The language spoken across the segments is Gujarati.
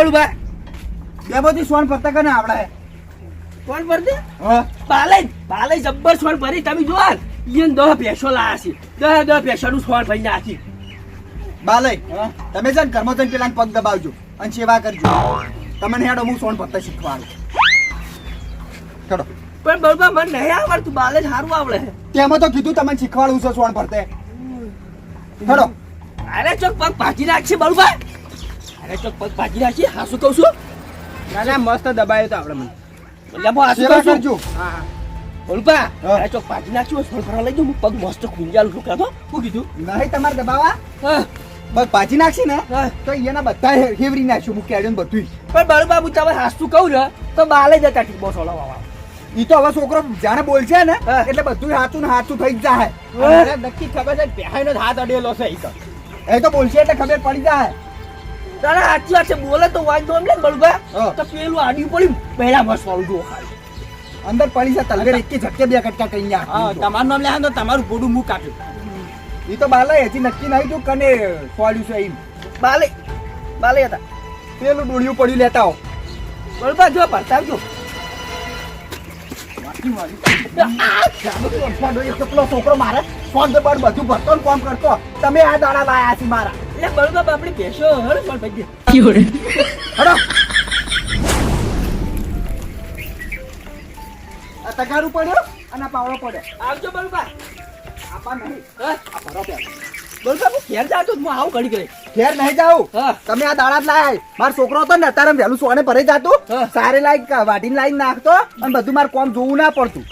શું છે બળુભા બે બધી સોન ફરતા કને આવડે કોણ ભરતી હા. પાલે પાલે જબ્બર સોન ભરી તમે જો ઈયન દહ ભેંસો લાયા છે. દહ દહ ભેંસોનું સોન ભરી નાખી. બાલે તમે છે ને ઘરમાં જઈને પેલા પગ દબાવજો અને સેવા કરજો. તમને હેડો હું સોન ફરતા શીખવાડું. ચડો પણ બળુભા મને નહીં આવડતું. બાલે જ સારું આવડે. તેમાં તો કીધું તમને શીખવાડું છે સોન ફરતે. ચડો અરે ચોક પગ ભાજી નાખશે બળુભા અરે ચોક પગ ભાજી નાખશે હા કહું છું? ના ના મસ્ત દબાયો તો આપણે મને. એટલે હું હાસુ કહું છું? હા હા. બળુભા હા. ચોક ભાજી નાખ્યું લઈ હું પગ મસ્ત ખૂંજાલું છું શું કીધું? નહીં તમારે દબાવા બસ નાખશી ને તો એના બધા હેવરી નાખ્યું હું કેડ્યું ને બધું પણ હું તમે હાસતું કહું ને તો બાલે જતા ટીપો સોળવા ઈ તો હવે છોકરો જાણે બોલશે ને એટલે બધું હાચું ને હાચું થઈ જ જાય. નક્કી ખબર છે પહેરાઈનો જ હાથ અડેલો છે ઈ તો. એ તો બોલશે એટલે ખબર પડી જાય. તારા સાચી વાત છે બોલે તો વાંધો એમ ને બળુભા. તો પેલું આડ્યું પડ્યું પહેલા બસ વાળું જુઓ ખાલી. અંદર પડી છે તલગર એક ઝટકે બે કટકા કઈ હા તમારું નામ લે તો તમારું પોડું મું કાપ્યું. એ તો બાલે હજી નક્કી નહીં તું કને ફોડ્યું છે એમ બાલે બાલે હતા. પેલું ડોળિયું પડ્યું લેતા આવો. બળુભા જો બતાવજો પેલો છોકરો મારે. ફોન દબાડ બધું ભરતો ને કોમ કરતો. તમે આ દાડા લાયા છે મારા. એટલે બળુભા બાપડી ભેંસો હર સોળ ભાઈ હડો. આ તગારું પડ્યો અને આ પાવડો પડ્યો. આવજો બળુભા આપા નહીં. હા. આ ભરો પેલા. બળુભા હું ઘેર જાતો હું આવું ઘડી ગઈ ઘેર નહીં જાઉં? હા. તમે આ દાડા લાય મારો છોકરો હતો ને અત્યારે વહેલું સોને ભરે જાતો. હા. સારે લાઈક વાટીને લાઈન નાખતો અને બધું મારે કોમ જોવું ના પડતું.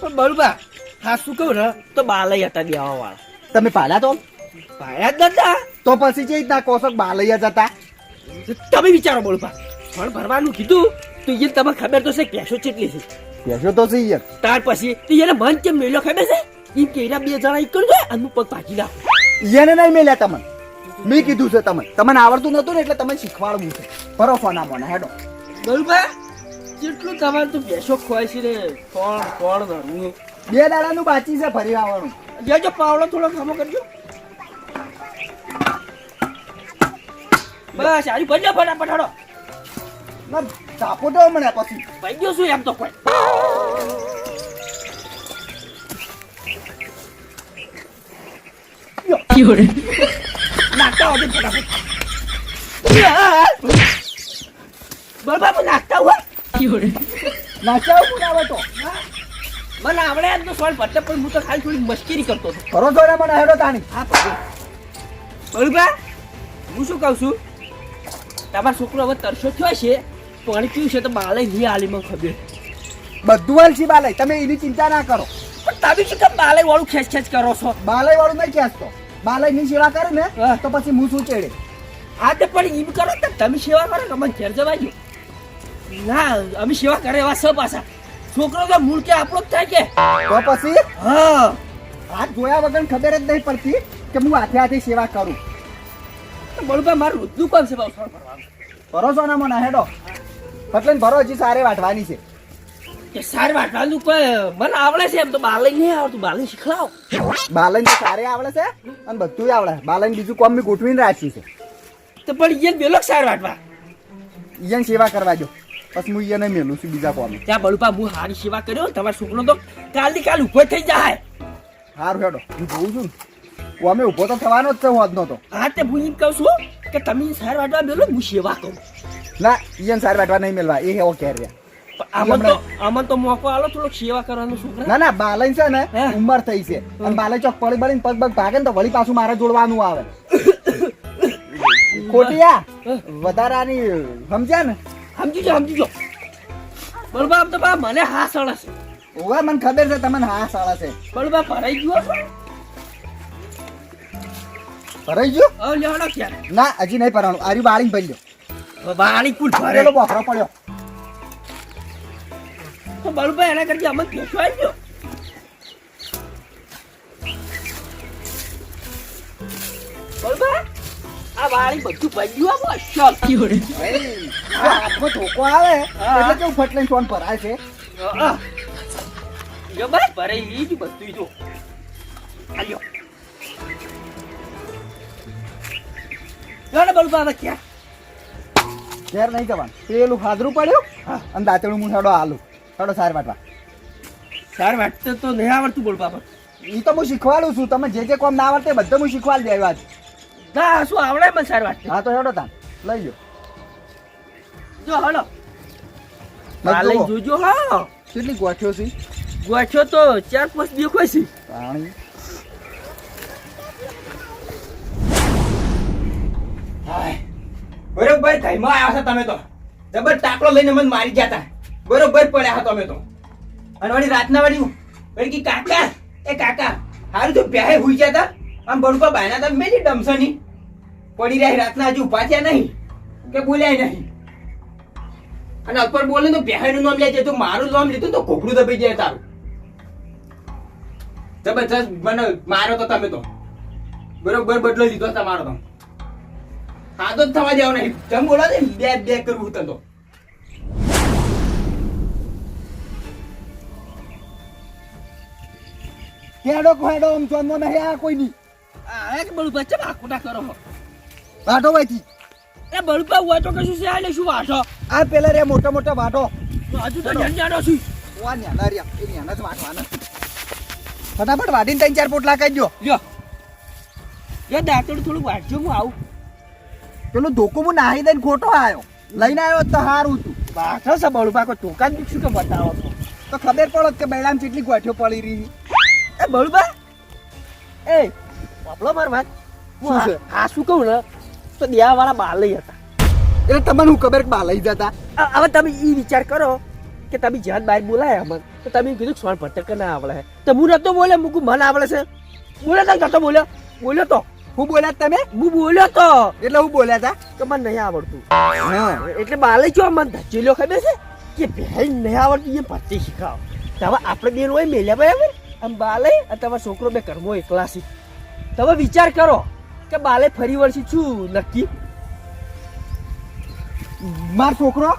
પણ બળુભા હા શું કહું ને તો બાલય હતા દેવા વાળા તમે પાડ્યા તો? ભાયા જ નતા. તો પછી જે રીતના કોશક બાલૈયા જતા? તમે વિચારો બોલ પા. પણ ભરવાનું કીધું તો એ તમે ખબર તો છે કેશો કેટલી છે. કેશો તો છે યાર ત્યાર પછી તો એને મન કેમ મેલ્યો ખબર છે? એ કેરા બે જણા એક કરજો અને પગ ભાજી ના એને નહીં મેલ્યા તમને. મેં કીધું છે તમને. તમને આવડતું નતું ને એટલે તમે શીખવાડવું છે. ભરોસો ના મને હેડો બોલભાઈ કેટલું તમારે તો બેસો ખોવાય છે રે. કોણ કોણ ધરવું બે દાડાનું બાચી છે ફરી આવવાનું. જો પાવડો થોડો ખમો કરજો. બસ હારી ભરી લો ફટાફટ હડો ના ચાપો મને પછી. ભાઈ ગયો શું એમ તો કોઈ? નાખતા હોય ફટાફટ. બરાબર નાખતા હોય? નાખતા હોય આવે તો. મને આવડે એમ તો સોલ પડતે પણ હું તો ખાલી થોડી મસ્કરી કરતો હતો. મને હેડો તાણી. હા હું શું કહું છું? તમારો છોકરો હવે તરસો થયો છે. પાણી પીવું છે તો બાલે નહીં આલી મને ખબર. બધું હાલ છે બાલય. તમે એની ચિંતા ના કરો. પણ તમે શું કેમ બાલે વાળું ખેંચ ખેંચ કરો છો? બાલય વાળું નહીં ખેંચતો. બાલયની સેવા કરે ને તો પછી હું શું ચેડે? આ તો પણ એમ કરો તો તમે સેવા કરો કે મને ઘેર જવા ના અમે સેવા કરે એવા સ પાછા. છોકરો તો મૂળ કે આપણો જ થાય કે? તો પછી? હા. હાથ જોયા વગર ખબર જ નહીં પડતી કે હું હાથે હાથે સેવા કરું. બળુભા મારું રોજનું કામ છે? ભાવ ભરોસો ના મને હેડો. એટલે ભરો હજી સારે વાટવાની છે. કે સારી વાટવાનું કોઈ મને આવડે છે એમ તો બાલન નહીં આવડતું બાલે શીખડાવો બાલન તો સારે આવડે છે અને બધું આવડે. બાલન બીજું કોમ બી ગોઠવીને રાખ્યું છે. તો પણ એ બેલો સારી વાટવા? ઈયન સેવા કરવા જો. પછી હું ઈયને મેલું છું બીજા કોમ. ત્યાં બળુપા હું હારી સેવા કર્યો તમારો છોકરો તો કાલની કાલ ઊભો થઈ જાય. સારું હેડો. હું જોઉં છું ને. કોમે ઊભો તો થવાનો જ છે હોદનો તો. હા તે હું એમ કહું છું કે તમે સાર વાટવા મેલો હું સેવા કરું. ના ઈયન સાર વાટવા નહીં મેલવા એ એવો કેર આમાં તો આમાં તો મોકો આલો થોડો સેવા કરવાનો છોકરા. ના ના બાલન છે ને? ઉંમર થઈ છે. અને બાલે ચોક પડી પડીને પગ પગ ભાગે ને તો વળી પાછું મારે જોડવાનું આવે. ખોટિયા? વધારાની સમજ્યા ને? સમજી જો સમજી જો બળુબા આમ તો મને હા સળસ ઓવે મને ખબર છે તમને હા સળસ છે. બળુબા ભરાઈ ગયો ભરાઈ ગયો? હવે લેવાનો ક્યારે ના હજી નહીં ભરવાનું. આરી બાળી ભરી લો વાળી કુલ ભરે. ભરેલો બોખરો પડ્યો. તો બળુબા એના કરતી અમને ભેસો આવી ગયો. બળુબા આ વાળી બધું બન્યું આમ અસલ આ હાથમાં ધોકો આવે. એટલે કેવું ફટલાઈ ફોન ભરાય છે? જો બસ ભરે જ બધું જો. આલ્યો ઘેર નહીં જવાનું પેલું ફાદરું પડ્યું અને દાંતેડું હું હેડો આલું. હેડો સાર વાટવા. સાર વાટતે તો નહીં આવડતું બોલ બાપા એ તો હું શીખવાડું છું. તમે જે જે કોમ ના આવડતે બધું હું શીખવાડી આજ ના શું આવડે મને સાર વાટતે? હા તો હેડો તાન લઈ લો જો હલો. લઈ. જોજો હા. કેટલી ગોઠ્યો છે? ગોઠ્યો તો ચાર પાંચ દેખો છે. પાણી. બરોબર, ઘરમાં આવ્યા છો તમે તો. જબર ટાકડો લઈને મને મારી ગયા તા. બરોબર પડ્યા હતા તમે તો. અને વળી રાતના વળી વળી કી કાકા, એ કાકા, હારું તો પ્યાહે હુઈ ગયા તા. આમ બડુપા બાયના તા મેલી ડમસની. પડી રહ્યા રાતના હજુ ઊભા થયા નહીં. કે બોલ્યા નહીં. અને અકબર બોલે તો પ્યાહેનું નામ લેજે, તો મારું નામ લીધું તો કોકડું દબાઈ જાય તારું. જબરજસ્ત મને મારો તો તમે તો. બરોબર બદલો લીધો તમારો તો. હા તો થવા જાવ નહીં જમ બોલો દે બે બે કરવું હતું તો કેડો હેડો આમ ચોંદો નહીં આ કોઈ નહીં. આ એક બળુપા ચમ આખુટા કરો વાટો વાયથી એ બળુપા હોય તો કશું છે આને શું વાટો આ પેલા રે મોટા મોટા વાટો હજુ તો જંજાડો છું. વા ન્યાના રહ્યા એ ન્યાના જ વાટવાના ફટાફટ વાટીને ત્રણ ચાર પોટલા કરી દો. યો લ્યો દાંતોડું થોડું વાટજો હું આવું. પેલું ધોકું હું નાહી દઈને ખોટો આવ્યો લઈને આવ્યો તો સારું હતું. પાછો છે બળુપા કોઈ ટોકા જ શું કે બતાવો છો? તો ખબર પડો કે બેડામ કેટલી ગોઠ્યો પડી રહી એ બળુપા એ બાપલો માર વાત શું છે? આ- આ શું કહું ને? તો દેવા વાળા બાલય હતા. એટલે તમને હું ખબર કે બા લઈ જતા હવે તમે એ વિચાર કરો કે તમે જ્યાં બહાર બોલાયા અમને તો તમે કીધું સોન ભટક ના આવડે. તો હું નતો બોલ્યો મૂકું મને આવડે છે. બોલે તો નતો બોલ્યો. બોલ્યો તો. હું બોલ્યા તમે? હું બોલ્યો તો. એટલે હું બોલ્યા હતા કે મને નહીં આવડતું. એટલે બાલે જો મને ધચેલો ખબર છે? કે ભાઈ નહીં આવડતું એ પત્તી શીખાવ. તમે આપણે બે હોય મેલ્યા બરાબર આમ બાલે? તમારો છોકરો બે કરવો એકલા છે. તમે વિચાર કરો કે બાલે ફરી વળશી છું નક્કી? માર છોકરો.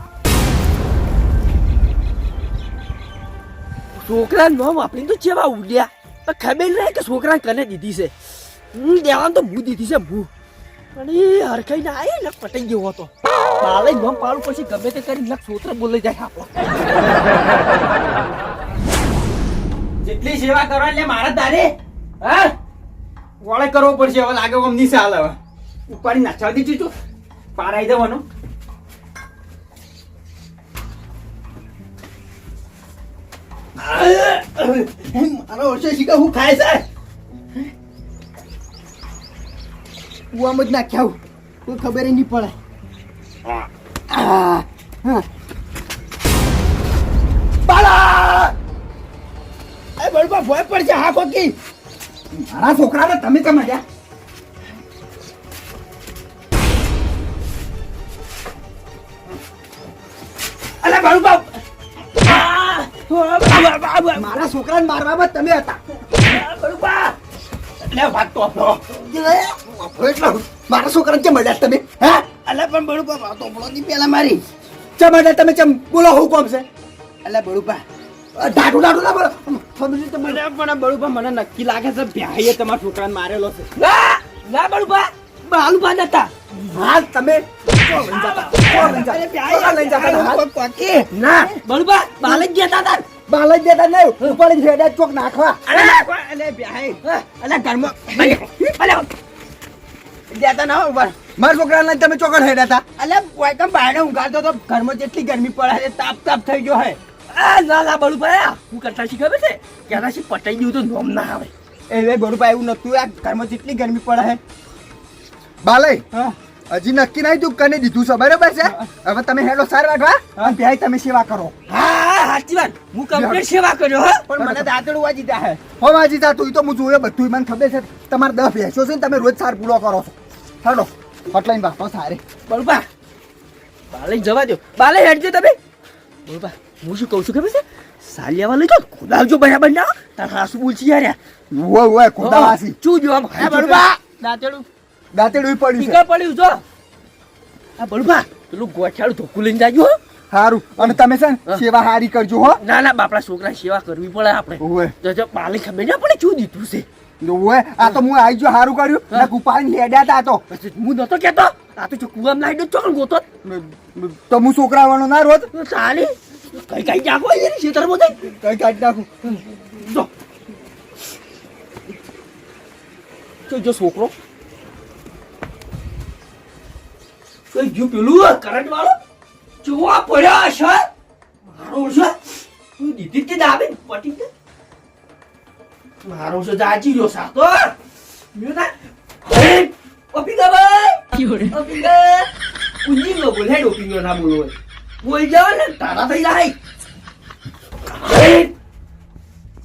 છોકરા નામ આપીને તો ચેવા ઉડ્યા. ખબર નહીં કે છોકરા કને દીધી છે. હું દેવાનું તો હું દીધી છે હું પણ એ હરખાઈ ના આવી ને પટાઈ ગયો હતો. બાલે નામ પાડું પછી ગમે તે કરી લખ છોકરા બોલી જાય આપણો. જેટલી સેવા કરો એટલે મારા તારે હા? વળે કરવો પડશે હવે લાગે આમ નહીં ચાલે હવે. ઉપાડી નાખવા દીધું તું. પારાઈ દેવાનું મારો ઓછો શીખા હું ખાય છે? હું આમ જ નાખ્યા આવું. કોઈ ખબર નહીં પડે. ભોય પડશે હા કોકી. મારા છોકરાને તમે તમે ગયા અલે બળબા! મારા છોકરાને મારવામાં તમે હતા. બળુબા! એટલે ભાગતો એટલે મારા છોકરાને કેમ અડ્યા તમે? હા? અલે પણ બળબા વાતો પડોની પેલા મારી. ચમ અડ્યા તમે? ચમ બોલો હું કોમ છે? અલે બળુપા. દાડુ દાડુ ના બોલો. સમજી તો મને પણ બળુપા મને નક્કી લાગે છે ભાઈએ તમારા છોકરાને મારેલો છે. ના! ના બળુપા. બાલુ બાદ હતા હા તમે. ના. બાલે જ ગયા હતા બાલ જ દેતા નહીં. ઉપાડી ફેડા ચોક નાખવા. અલે અલે ભાઈ અલે ઘરમાં. અલે અલે દેતા ના હોય મારા છોકરાને લઈને તમે ચોકડ હેડ્યા હતા અલે કોઈ કમ બહાર ઊંઘાડતો તો ઘરમાં જેટલી ગરમી પડે છે તાપ તાપ થઈ ગયો હે. આ ના ના બળુબા હું કરતા શી ખબર છે? કે આનાથી પટાઈ ગયું તો નોમ ના આવે. એ બળુપા એવું નતું આ ઘરમાં જેટલી ગરમી પડે છે બાલે હા. હજી નક્કી નહીં તું કને દીધું છે બરાબર છે? હવે તમે હેડો સાર વાગવા? અને ભાઈ તમે સેવા કરો. હા સાચી વાત. હું કમ્પ્લીટ સેવા કર્યો હા. પણ મને દાંતડું વાજી દે હે. હો વાજી તા તું તો હું જોયો બધું મને ખબર છે તમારે દસ ભેંસો છે ને તમે રોજ સાર પૂરો કરો છો. હેડો હોટલાઈન બાપો સારે બળુબા બાલે જવા દો બાલે હેડજો તમે. બળુબા હું શું કહું છું ખબર છે? સાલિયાવા લઈ જાઓ ખુદાવજો બરાબર ના. તાર હાસુ બોલছি યાર ઓય ઓય ખોદાવાસી. ચૂ જો આમ. હે બળુપા. દાંતડું. દાંતેડું પડ્યું છે. પડ્યું જો. આ બળુબા પેલું ગોઠિયાળું ધોકું લઈને જાજો હો. સારું અને તમે છે ને સેવા હારી કરજો હો. ના ના બાપડા છોકરા સેવા કરવી પડે આપણે. જો જો બાલે ખબર ના પડે શું દીધું છે. ઓવે આ તો હું આઈ જો હારું કર્યું. ને કુપાળીને લેડ્યા તા. તો હું નતો કેતો? આ તો કુવામ લાઈ દો ચોકન ગોતો. તો હું છોકરા વાળો ના રોત ચાલી. કઈ કઈ જાગો યાર શેતર જઈ કઈ કાઢી નાખું? જો. તો જો છોકરો. કઈ જો પેલું? કરંટ વાળો? જોવા પડ્યા છે. મારો છે. તું દીધી તે દાબે પટી ગઈ. મારો છે જાજી રહ્યો સાતો મ્યો ના એ ઓપી ગા ભાઈ ઓપી ગા ઉંજી નો બોલે ઓપી ગયો ના બોલો બોલ જાવ ને તારા થઈ જાય.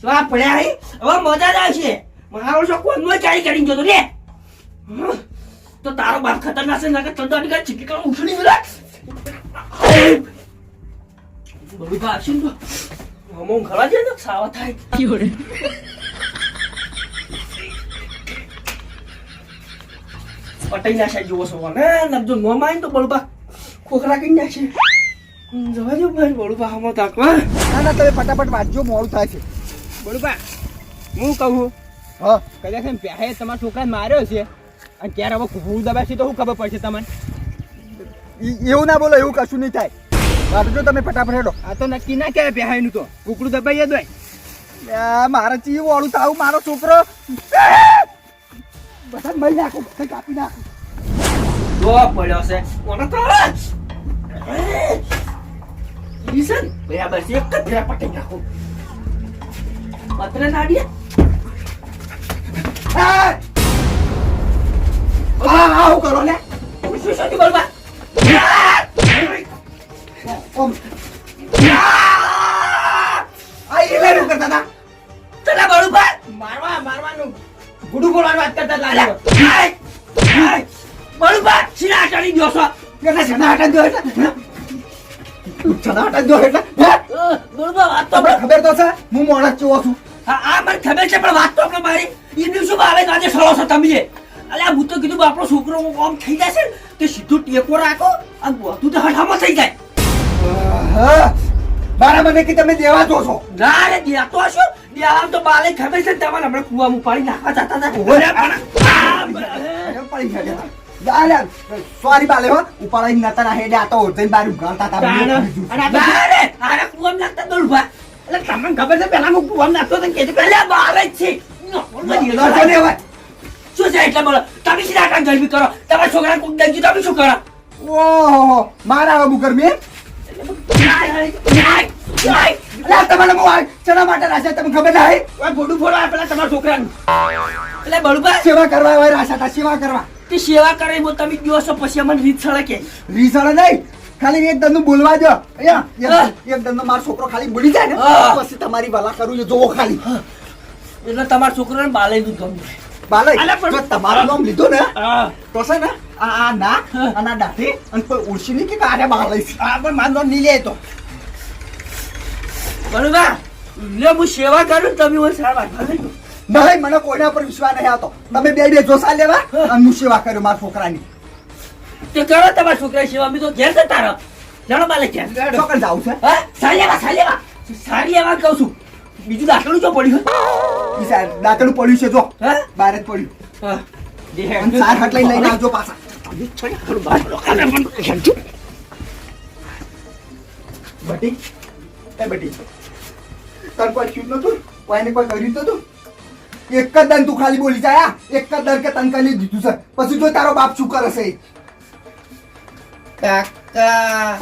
આ પડ્યા હે? હવે મજા જ આવશે. મારો છો કોઈ નો ચારી કરીને જતો રે. તો તારો બાપ ખતરનાક છે નકર ચંદા નીકળ ચીકી કર ઉછળી મેલા બબી બા આવશે ને તો. હમો ખરા છે ને? સાવા થાય. પટાઈ નાખ્યા જેવો છો. ને નબજો નો માય તો બળબા ખોખરા કરી નાખશે જવા દો ભાઈ બળબા હમો તાકવા ના ના તમે ફટાફટ વાંચજો મોડું થાય છે. બરોબર હું કહું હા. કદાચ એમ પહેરે તમારા છોકરાને માર્યો છે અને ક્યારે હવે કુકડું દબાશે તો શું ખબર પડશે તમને? એવું ના બોલો એવું કશું નહીં થાય. વાંચજો તમે ફટાફટ હેડો. આ તો નક્કી ના કહેવાય પહેરાયનું તો. કુકડું દબાઈ આ મારે ચી વાળું થાવ મારો છોકરો. બધા મળી નાખું બધા કાપી નાખું. જો પડ્યો છે. કોને તો લીસન બરાબર છે એક જ પટાઈ નાખો. પત્ર નાડીએ આવું કરો લે. શું શું બળબા ઓમ. આ એ કરતા હતા. તલા મારવા મારવાનું. ગુડુ બોલવાની વાત કરતા છો? દો એટલે? દો એટલે? બળબા વાત તો ખબર તો છે હું મોણસ જેવો છું. આ મને ખબર છે પણ વાત તો આપણે મારી. એ દિવસો આવે આજે સળો છો તમે અલ્યા હું તો કીધું આપણો છોકરો આમ થઈ જશે ને તે સીધું ટેકો રાખો અને બધું તો હઠામાં થઈ જાય. મારા મને કે તમે દેવા જો છો. ના રે દેતો હશો. દેવામ તો બાલે ખબર છે તમારે હમણાં કુવામાં પાણી નાખવા જતા હતા. ઓવે. અરે પણ પડી ગયા. અરે, સોરી બાલે હો. ઉપાડી નતા ના હેડે આ તો ઓરતેન બાર ઉગાડતા હતા અને આ તો ના રે. આરે કુવામાં નાખતા દોડવા એટલે તમને ખબર છે પેલા હું કુવામાં નાખતો તો કે પેલા બારે જ છે. શું છે એટલે બોલો? તમે સીધા આટલા ગરમી કરો? તમારા છોકરા કોક દઈ તમે શું કરો? ઓહો મારા મુકર મેં? અલા, તમારે હું શેના માટે રાખ્યા તમને ખબર નહીં ઓય ગોડું ફોડો આ પેલા તમારા છોકરાનું. એટલે બળબા સેવા કરવા હોય રાખ્યા તા સેવા કરવા. તે સેવા કરે એમાં તમે ગયો છો પછી અમને રીત સળે કે. રીસળ નહીં. ખાલી એક દંડ બોલવા દો અહીંયા એક- દંડ મારો છોકરો ખાલી બોલી જાય ને પછી તમારી ભલા કરું જોવો ખાલી. એટલે તમારા છોકરાને બાલે દૂધ ગમે બાલય અલા, પણ- જો તમારું નામ લીધું ને? તો છે ને આ આ નાક અને આ દાઢી અને કોઈ ઉડશી નહીં કે કારે બાલય છે આ પણ માનતો નહીં લે તો. હું સેવા કરું તમે સારા. નહીં મને કોઈના પર વિશ્વાસ નહીં આવતો. તમે બે બે જોસા લેવા અને હું સેવા કર્યો મારા છોકરાની. તે કરો તમારા છોકરા સેવા. અમે તો ઘેર જતા રહો. જાણો માલે ઘેર છોકરા જાવ છે? હા સારી લેવા સારી લેવા સારી લેવા કહું છું. બીજું દાખલું જો પડ્યું છે સાહેબ દાંતણું પડ્યું છે જો. હા? બહાર જ પડ્યું. હા. અને સાર હટ લઈને લઈને આવજો પાછા. બટી એ બટી. તને કોઈ થયું નતું? કોઈને કોઈ કર્યું તો તું એક જ દન તું ખાલી બોલી જાય. એક જ દર કે તને કરી દીધું છે. પછી જો તારો બાપ શું કરશે કાકા